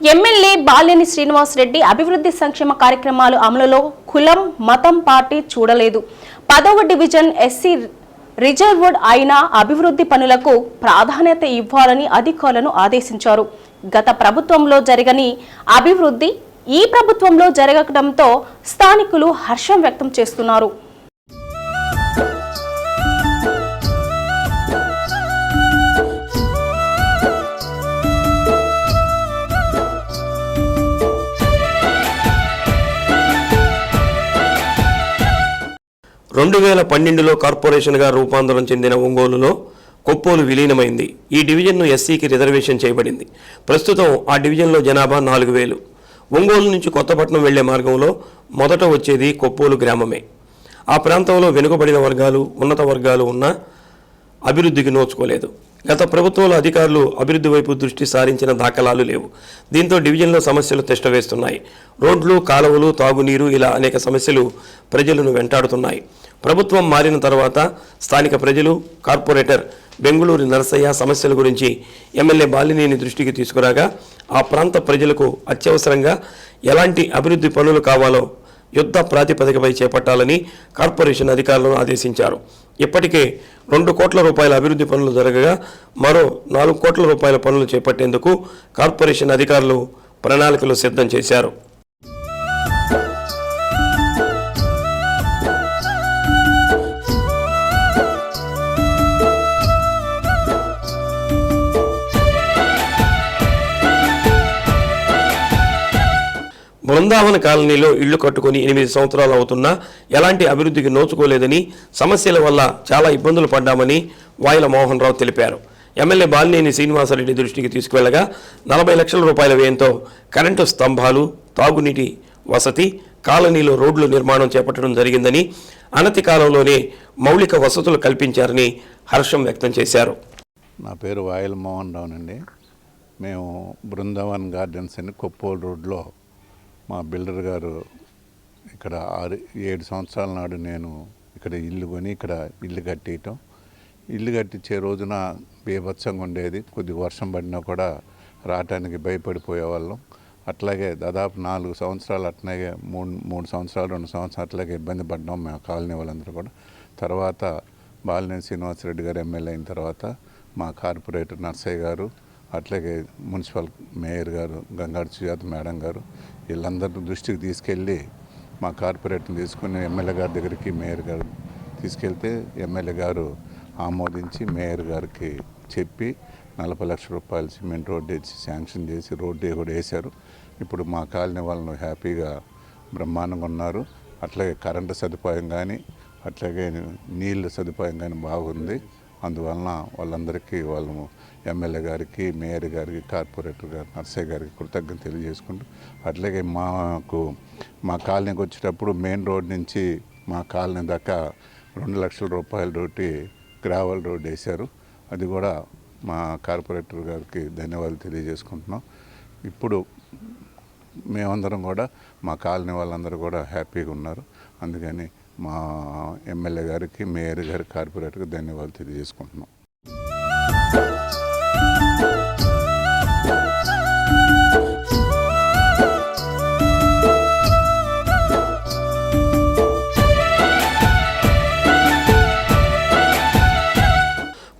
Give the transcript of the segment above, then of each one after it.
MLA Balineni Srinivas Reddy అభివృద్ధి సంక్షేమ కార్యక్రమాలు అమలులో కులం మతం పార్టీ చూడలేదు. పదవ డివిజన్ ఎస్సీ రిజర్వ్డ్ అయిన అభివృద్ధి పనులకు ప్రాధాన్యత ఇవ్వాలని అధికారులను ఆదేశించారు. గత ప్రభుత్వంలో జరగని అభివృద్ధి ఈ ప్రభుత్వంలో జరగడంతో స్థానికులు హర్షం వ్యక్తం చేస్తున్నారు. రెండు వేల పన్నెండులో కార్పొరేషన్గా రూపాంతరం చెందిన ఒంగోలులో కొప్పోలు విలీనమైంది. ఈ డివిజన్ను ఎస్సీకి రిజర్వేషన్ చేయబడింది. ప్రస్తుతం ఆ డివిజన్లో జనాభా నాలుగు వేలు. ఒంగోలు నుంచి కొత్తపట్నం వెళ్ళే మార్గంలో మొదట వచ్చేది కొప్పోలు గ్రామమే. ఆ ప్రాంతంలో వెనుకబడిన వర్గాలు ఉన్నత వర్గాలు ఉన్నా అభివృద్ధికి నోచుకోలేదు. గత ప్రభుత్వంలో అధికారులు అభివృద్ధి వైపు దృష్టి సారించిన దాఖలాలు లేవు. దీంతో డివిజన్లో సమస్యలు తిష్టవేస్తున్నాయి. రోడ్లు కాలువలు తాగునీరు ఇలా అనేక సమస్యలు ప్రజలను వెంటాడుతున్నాయి. ప్రభుత్వం మారిన తర్వాత స్థానిక ప్రజలు కార్పొరేటర్ బెంగళూరు నరసయ్య సమస్యల గురించి ఎమ్మెల్యే బాలినేని దృష్టికి తీసుకురాగా ఆ ప్రాంత ప్రజలకు అత్యవసరంగా ఎలాంటి అభివృద్ధి పనులు కావాలో యుద్ధ ప్రాతిపదికపై చేపట్టాలని కార్పొరేషన్ అధికారులను ఆదేశించారు. ఇప్పటికే రెండు కోట్ల రూపాయల అభివృద్ధి పనులు జరగగా మరో నాలుగు కోట్ల రూపాయల పనులు చేపట్టేందుకు కార్పొరేషన్ అధికారులు ప్రణాళికలు సిద్ధం చేశారు. బృందావన కాలనీలో ఇళ్ళు కట్టుకుని ఎనిమిది సంవత్సరాలు అవుతున్నా ఎలాంటి అభివృద్ధికి నోచుకోలేదని సమస్యల వల్ల చాలా ఇబ్బందులు పడ్డామని వాయిల మోహన్ రావు తెలిపారు. ఎమ్మెల్యే బాలినేని శ్రీనివాసరెడ్డి దృష్టికి తీసుకువెళ్ళగా నలభై లక్షల రూపాయల వ్యయంతో కరెంటు స్తంభాలు తాగునీటి వసతి కాలనీలో రోడ్లు నిర్మాణం చేపట్టడం జరిగిందని అనతి కాలంలోనే మౌలిక వసతులు కల్పించారని హర్షం వ్యక్తం చేశారు. నా పేరు వాయల్ మోహన్ రావునండి. మేము బృందావన్ గార్డెన్స్ అని కొప్పోలు రోడ్లో మా బిల్డర్ గారు ఇక్కడ ఆరు ఏడు సంవత్సరాల నాడు నేను ఇక్కడ ఇల్లు కొని ఇక్కడ ఇల్లు కట్టేయటం ఇల్లు కట్టించే రోజున బీభత్సంగా ఉండేది. కొద్ది వర్షం పడినా కూడా రావటానికి భయపడిపోయేవాళ్ళం అట్లాగే దాదాపు నాలుగు సంవత్సరాలు అట్లాగే మూడు మూడు సంవత్సరాలు రెండు సంవత్సరాలు అట్లాగే ఇబ్బంది పడ్డాం మేము కాలనీ వాళ్ళందరూ కూడా. తర్వాత బాలినేని శ్రీనివాసరెడ్డి గారు ఎమ్మెల్యే అయిన తర్వాత మా కార్పొరేటర్ నర్సయ్య గారు అట్లాగే మున్సిపల్ మేయర్ గారు గంగాడు సుజాత మేడం గారు వీళ్ళందరి దృష్టికి తీసుకెళ్ళి మా కార్పొరేట్ని తీసుకుని ఎమ్మెల్యే గారి దగ్గరికి మేయర్ గారు తీసుకెళ్తే ఎమ్మెల్యే గారు ఆమోదించి మేయర్ గారికి చెప్పి నలభై లక్షల రూపాయలు సిమెంట్ రోడ్డు వేసి శాంక్షన్ చేసి రోడ్డు కూడా వేశారు. ఇప్పుడు మా కాలనీ వాళ్ళు హ్యాపీగా బ్రహ్మాండంగా ఉన్నారు. అట్లాగే కరెంటు సదుపాయం కానీ అట్లాగే నీళ్ళ సదుపాయం కానీ బాగుంది. అందువలన వాళ్ళందరికీ వాళ్ళము ఎమ్మెల్యే గారికి మేయర్ గారికి కార్పొరేటర్ గారు నర్సయ్య గారికి కృతజ్ఞత తెలియజేసుకుంటూ అట్లాగే మాకు మా కాలనీకి వచ్చేటప్పుడు మెయిన్ రోడ్ నుంచి మా కాలనీ దాకా రెండు లక్షల రూపాయల రోడ్డు గ్రావెల్ రోడ్ వేశారు. అది కూడా మా కార్పొరేటర్ గారికి ధన్యవాదాలు తెలియజేసుకుంటున్నాం. ఇప్పుడు మేమందరం కూడా మా కాలనీ వాళ్ళందరూ కూడా హ్యాపీగా ఉన్నారు. అందుకని మా ఎమ్మెల్యే గారికి మేయర్ గారి కార్పొరేటర్కి ధన్యవాదాలు తెలియజేసుకుంటున్నాం.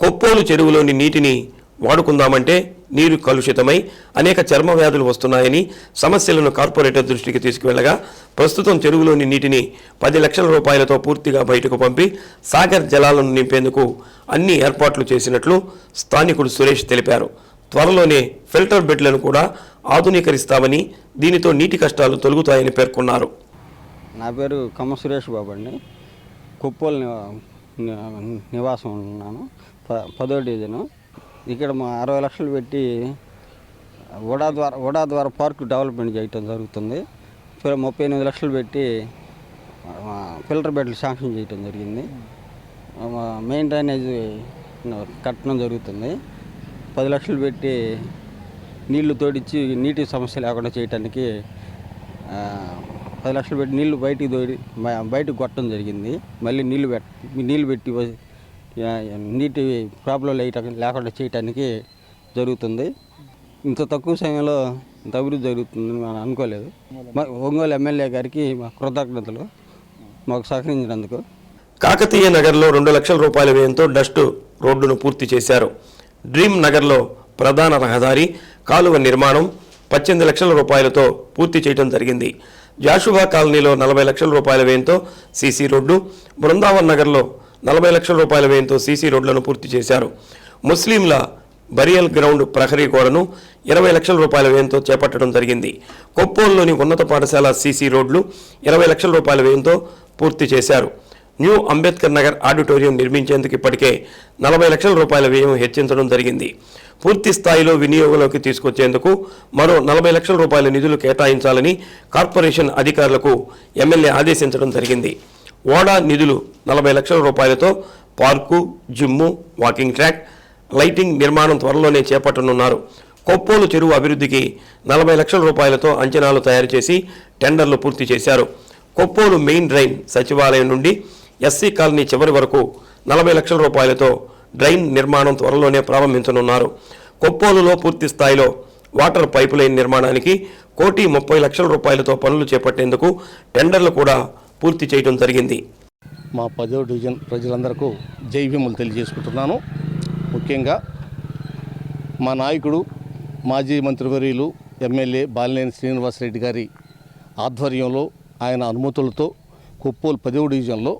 కొప్పోలు చెరువులోని నీటిని వాడుకుందామంటే నీరు కలుషితమై అనేక చర్మ వ్యాధులు వస్తున్నాయని సమస్యలను కార్పొరేటర్ దృష్టికి తీసుకువెళ్ళగా ప్రస్తుతం చెరువులోని నీటిని పది లక్షల రూపాయలతో పూర్తిగా బయటకు పంపి సాగర్ జలాలను నింపేందుకు అన్ని ఏర్పాట్లు చేసినట్లు స్థానికుడు సురేష్ తెలిపారు. త్వరలోనే ఫిల్టర్ బెడ్లను కూడా ఆధునీకరిస్తామని దీనితో నీటి కష్టాలు తొలుగుతాయని పేర్కొన్నారు. నా పేరు కమ్మ సురేష్ బాబు అండి. కుప్పోలు నివాసం ఉన్నాను. ప పదో డివిజను ఇక్కడ మా అరవై లక్షలు పెట్టి వడా ద్వారా వడా ద్వారా పార్క్ డెవలప్మెంట్ చేయటం జరుగుతుంది. ముప్పై ఎనిమిది లక్షలు పెట్టి ఫిల్టర్ బెడ్లు శాంక్షన్ చేయటం జరిగింది. మెయిన్ డ్రైనేజ్ కట్టడం జరుగుతుంది. పది లక్షలు పెట్టి నీళ్ళు తోడిచ్చి నీటి సమస్య లేకుండా చేయటానికి పది లక్షలు పెట్టి నీళ్ళు బయటికి తోడి బయటకు కొట్టడం జరిగింది. మళ్ళీ నీళ్ళు పెట్ నీళ్ళు పెట్టి వ- నీటి ప్రాబ్లం లేకుండా చేయటానికి జరుగుతుంది. ఇంత తక్కువ సమయంలో ఇంత అభివృద్ధి జరుగుతుందని మనం అనుకోలేదు. మా ఒంగోలు ఎమ్మెల్యే గారికి మా కృతజ్ఞతలు మాకు సహకరించినందుకు. కాకతీయ నగర్లో రెండు లక్షల రూపాయల వ్యయంతో డస్ట్ రోడ్డును పూర్తి చేశారు. డ్రీమ్ నగర్లో ప్రధాన రహదారి కాలువ నిర్మాణం పద్దెనిమిది లక్షల రూపాయలతో పూర్తి చేయడం జరిగింది. జాషువా కాలనీలో నలభై లక్షల రూపాయల వ్యయంతో సీసీ రోడ్డు బృందావన్ నగర్లో నలభై లక్షల రూపాయల వ్యయంతో సీసీ రోడ్లను పూర్తి చేశారు. ముస్లింల బరియల్ గ్రౌండ్ ప్రహరీ గోడను ఇరవై లక్షల రూపాయల వ్యయంతో చేపట్టడం జరిగింది. కొప్పోల్లోని ఉన్నత పాఠశాల సీసీ రోడ్లు ఇరవై లక్షల రూపాయల వ్యయంతో పూర్తి చేశారు. న్యూ అంబేద్కర్ నగర్ ఆడిటోరియం నిర్మించేందుకు ఇప్పటికే నలభై లక్షల రూపాయల వ్యయం హెచ్చించడం జరిగింది. పూర్తి స్థాయిలో వినియోగంలోకి తీసుకొచ్చేందుకు మరో నలభై లక్షల రూపాయల నిధులు కేటాయించాలని కార్పొరేషన్ అధికారులకు ఎమ్మెల్యే ఆదేశించడం జరిగింది. ఓడా నిధులు నలభై లక్షల రూపాయలతో park gym walking track lighting నిర్మాణం త్వరలోనే చేపట్టనున్నారు. కొప్పోలు చెరువు అభివృద్ధికి నలభై లక్షల రూపాయలతో అంచనాలు తయారు చేసి టెండర్లు పూర్తి చేశారు. కొప్పోలు మెయిన్ డ్రైన్ సచివాలయం నుండి ఎస్సీ కాలనీ చివరి వరకు నలభై లక్షల రూపాయలతో డ్రైన్ నిర్మాణం త్వరలోనే ప్రారంభించనున్నారు. కొప్పోలులో పూర్తి స్థాయిలో వాటర్ పైపు లైన్ నిర్మాణానికి కోటి ముప్పై లక్షల రూపాయలతో పనులు చేపట్టేందుకు టెండర్లు కూడా పూర్తి చేయడం జరిగింది. మా పదో డివిజన్ ప్రజలందరకు జై తెలియజేసుకుంటున్నాను. ముఖ్యంగా మా నాయకుడు మాజీ మంత్రివర్యులు ఎమ్మెల్యే బాలినేని శ్రీనివాసరెడ్డి గారి ఆధ్వర్యంలో ఆయన అనుమతులతో కొప్పోలు పదవ డివిజన్లో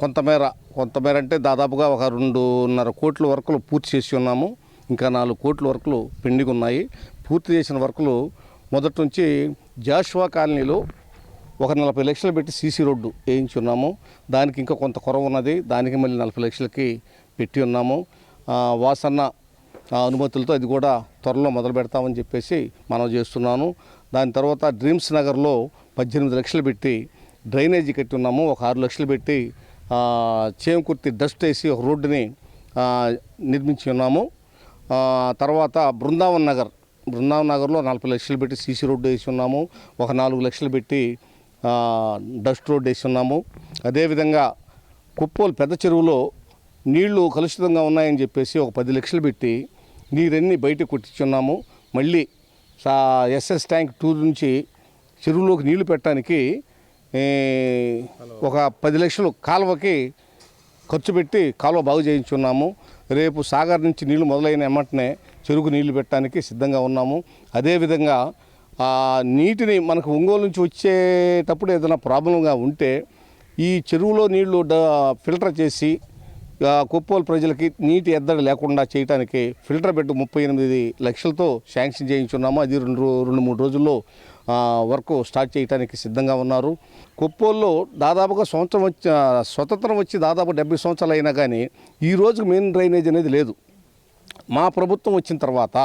కొంతమేర కొంతమేర అంటే దాదాపుగా ఒక రెండున్నర కోట్ల వర్కులు పూర్తి చేసి ఉన్నాము. ఇంకా నాలుగు కోట్ల వర్కులు పెండింగ్ ఉన్నాయి. పూర్తి చేసిన వర్కులు మొదటి నుంచి జాషువా కాలనీలో ఒక నలభై లక్షలు పెట్టి సీసీ రోడ్డు వేయించున్నాము దానికి ఇంకా కొంత కొరవ ఉన్నది. దానికి మళ్ళీ నలభై లక్షలకి పెట్టి ఉన్నాము. వాసన్న అనుమతులతో అది కూడా త్వరలో మొదలు పెడతామని చెప్పేసి మనం చేస్తున్నాను. దాని తర్వాత డ్రీమ్స్ నగర్లో పద్దెనిమిది లక్షలు పెట్టి డ్రైనేజీ కట్టి ఉన్నాము. ఒక ఆరు లక్షలు పెట్టి చేమకుర్తి డస్ట్ వేసి ఒక రోడ్డుని నిర్మించి ఉన్నాము. తర్వాత బృందావన్ నగర్. బృందావన్ నగర్లో నలభై లక్షలు పెట్టి సీసీ రోడ్డు వేసి ఉన్నాము. ఒక నాలుగు లక్షలు పెట్టి డస్ట్ రోడ్ వేసి ఉన్నాము అదేవిధంగా కుప్పోలు పెద్ద చెరువులో నీళ్ళు కలుషితంగా ఉన్నాయని చెప్పేసి ఒక పది లక్షలు పెట్టి నీరన్నీ బయటకు కొట్టించున్నాము. మళ్ళీ సా ఎస్ఎస్ ట్యాంక్ టూ నుంచి చెరువులోకి నీళ్ళు పెట్టడానికి ఒక పది లక్షలు కాలువకి ఖర్చు పెట్టి కాలువ బాగు చేయించున్నాము. రేపు సాగర్ నుంచి నీళ్ళు మొదలైన వెంటనే చెరుకు నీళ్ళు పెట్టడానికి సిద్ధంగా ఉన్నాము. అదేవిధంగా ఆ నీటిని మనకు ఒంగోలు నుంచి వచ్చేటప్పుడు ఏదైనా ప్రాబ్లంగా ఉంటే ఈ చెరువులో నీళ్ళు ఫిల్టర్ చేసి కుప్పోలు కొప్పోలు ప్రజలకి నీటి ఎద్దడి లేకుండా చేయడానికి ఫిల్టర్ బెడ్ ముప్పై ఎనిమిది లక్షలతో శాంక్షన్ చేయించున్నాము. అది రెండు రెండు మూడు రోజుల్లో వర్క్ స్టార్ట్ చేయడానికి సిద్ధంగా ఉన్నారు. కొప్పోల్లో దాదాపుగా సంవత్సరం వచ్చి స్వతంత్రం వచ్చి దాదాపు డెబ్బై సంవత్సరాలు అయినా కానీ ఈ రోజు మెయిన్ డ్రైనేజ్ అనేది లేదు. మా ప్రభుత్వం వచ్చిన తర్వాత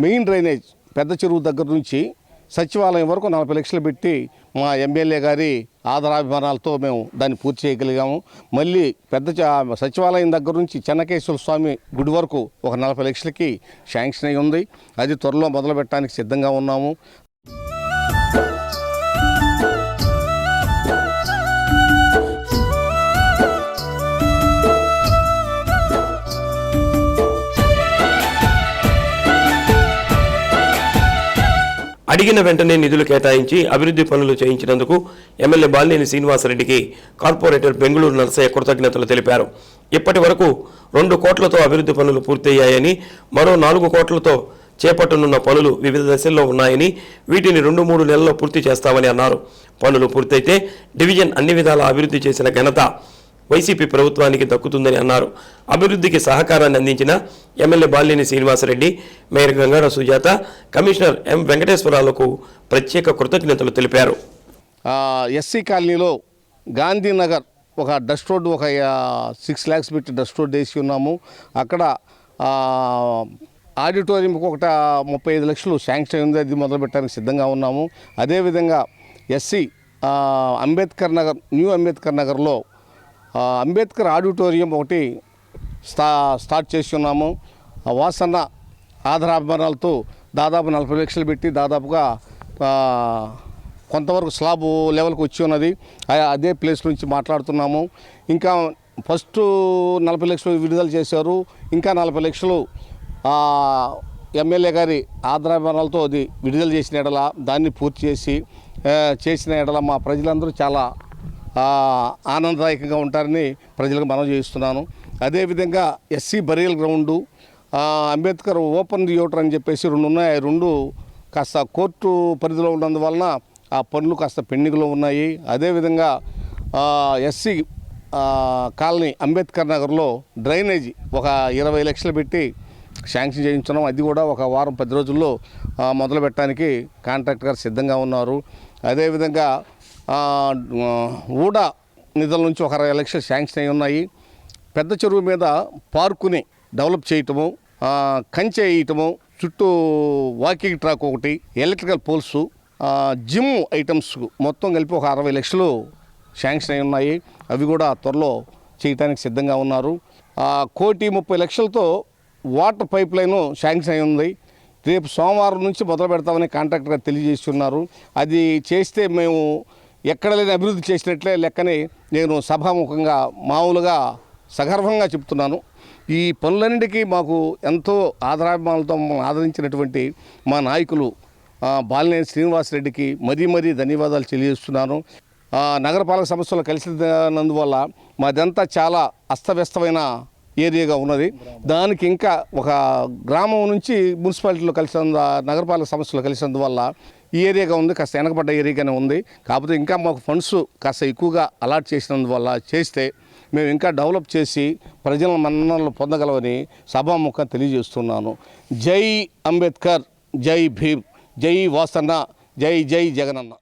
మెయిన్ డ్రైనేజ్ పెద్ద చెరువు దగ్గర నుంచి సచివాలయం వరకు నలభై లక్షలు పెట్టి మా ఎమ్మెల్యే గారి ఆదరాభిమానాలతో మేము దాన్ని పూర్తి చేయగలిగాము. మళ్ళీ పెద్ద సచివాలయం దగ్గర నుంచి చెన్నకేశ్వర స్వామి గుడి వరకు ఒక నలభై లక్షలకి శాంక్షన్ అయి ఉంది. అది త్వరలో మొదలు పెట్టడానికి సిద్ధంగా ఉన్నాము. అడిగిన వెంటనే నిధులు కేటాయించి అభివృద్ధి పనులు చేయించినందుకు ఎమ్మెల్యే బాలినేని శ్రీనివాసరెడ్డికి కార్పొరేటర్ బెంగళూరు నరసయ్య కృతజ్ఞతలు తెలిపారు. ఇప్పటి వరకు రెండు కోట్లతో అభివృద్ధి పనులు పూర్తయ్యాయని మరో నాలుగు కోట్లతో చేపట్టనున్న పనులు వివిధ దశల్లో ఉన్నాయని వీటిని రెండు మూడు నెలల్లో పూర్తి చేస్తామని అన్నారు. పనులు పూర్తయితే డివిజన్ అన్ని విధాల అభివృద్ధి చేసిన ఘనత వైసీపీ ప్రభుత్వానికి దక్కుతుందని అన్నారు. అభివృద్ధికి సహకారాన్ని అందించిన MLA Balineni Srinivasa Reddy mayor Gangada Sujatha commissioner M వెంకటేశ్వరరావులకు ప్రత్యేక కృతజ్ఞతలు తెలిపారు. ఎస్సీ కాలనీలో గాంధీనగర్ ఒక డస్ట్ రోడ్డు ఒక సిక్స్ ల్యాక్స్ పెట్టి డస్ట్ రోడ్ వేసి ఉన్నాము. అక్కడ ఆడిటోరియంకి ఒకట ముప్పై ఐదు లక్షలు శాంక్షన్ ఉంది అది మొదలు పెట్టడానికి సిద్ధంగా ఉన్నాము. అదేవిధంగా ఎస్సీ అంబేద్కర్ నగర్ న్యూ అంబేద్కర్ నగర్లో అంబేద్కర్ ఆడిటోరియం ఒకటి స్టా స్టార్ట్ చేసి ఉన్నాము వాసన్న ఆధారాభిమానాలతో దాదాపు నలభై లక్షలు పెట్టి దాదాపుగా కొంతవరకు స్లాబ్ లెవెల్కి వచ్చి ఉన్నది. అదే ప్లేస్ నుంచి మాట్లాడుతున్నాము. ఇంకా ఫస్ట్ నలభై లక్షలు విడుదల చేశారు. ఇంకా నలభై లక్షలు ఎమ్మెల్యే గారి ఆదరాభిమానాలతో అది విడుదల చేసిన ఎడల దాన్ని పూర్తి చేసి చేసిన ఎడల మా ప్రజలందరూ చాలా ఆనందదాయకంగా ఉంటారని ప్రజలకు మనం చేస్తున్నాను అదేవిధంగా SC burial ground Ambedkar open theatre అని చెప్పేసి రెండు ఉన్నాయి ఆ రెండు కాస్త కోర్టు పరిధిలో ఉన్నందువలన ఆ పనులు కాస్త పెండింగ్లో ఉన్నాయి. అదేవిధంగా ఎస్సీ కాలనీ అంబేద్కర్ నగర్లో డ్రైనేజీ ఒక ఇరవై లక్షలు పెట్టి శాంక్షన్ చేయించున్నాం. అది కూడా ఒక వారం పది రోజుల్లో మొదలు పెట్టడానికి కాంట్రాక్ట్ గారు సిద్ధంగా ఉన్నారు. అదేవిధంగా ఊడా నిధుల నుంచి ఒక అరవై లక్షలు శాంక్షన్ అయి ఉన్నాయి. పెద్ద చెరువు మీద పార్కుని డెవలప్ చేయటము కంచె వేయటము చుట్టూ వాకింగ్ ట్రాక్ ఒకటి ఎలక్ట్రికల్ పోల్స్ జిమ్ ఐటమ్స్ మొత్తం కలిపి ఒక అరవై లక్షలు శాంక్షన్ అయి ఉన్నాయి. అవి కూడా త్వరలో చేయటానికి సిద్ధంగా ఉన్నారు. కోటి ముప్పై లక్షలతో వాటర్ పైప్ లైన్ శాంక్షన్ అయి ఉంది. రేపు సోమవారం నుంచి మొదలు పెడతామని కాంట్రాక్టర్గా తెలియజేస్తున్నారు. అది చేస్తే మేము ఎక్కడ లేని అభివృద్ధి చేసినట్లే లెక్కని నేను సభాముఖంగా మామూలుగా సగర్వంగా చెప్తున్నాను ఈ పనులన్నిటికీ మాకు ఎంతో ఆదరాభిమానులతో ఆదరించినటువంటి మా నాయకులు ఆ, బాలినేని శ్రీనివాసరెడ్డికి మరీ మరీ ధన్యవాదాలు తెలియజేస్తున్నాను. నగరపాలక సంస్థలు కలిసినందువల్ల మాదంతా చాలా అస్తవ్యస్తమైన ఏరియాగా ఉన్నది. దానికి ఇంకా ఒక గ్రామం నుంచి మున్సిపాలిటీలో కలిసి నగరపాలక సంస్థలు కలిసినందువల్ల ఈ ఏరియాగా ఉంది కాస్త వెనకబడ్డ ఏరియాగానే ఉంది. కాకపోతే ఇంకా మాకు ఫండ్స్ కాస్త ఎక్కువగా అలాట్ చేసినందువల్ల చేస్తే మేము ఇంకా డెవలప్ చేసి ప్రజల మన్ననలు పొందగలవని సభాముఖం తెలియజేస్తున్నాను. జై అంబేద్కర్ జై భీమ్ జై వాసన్న జై జై జగనన్న.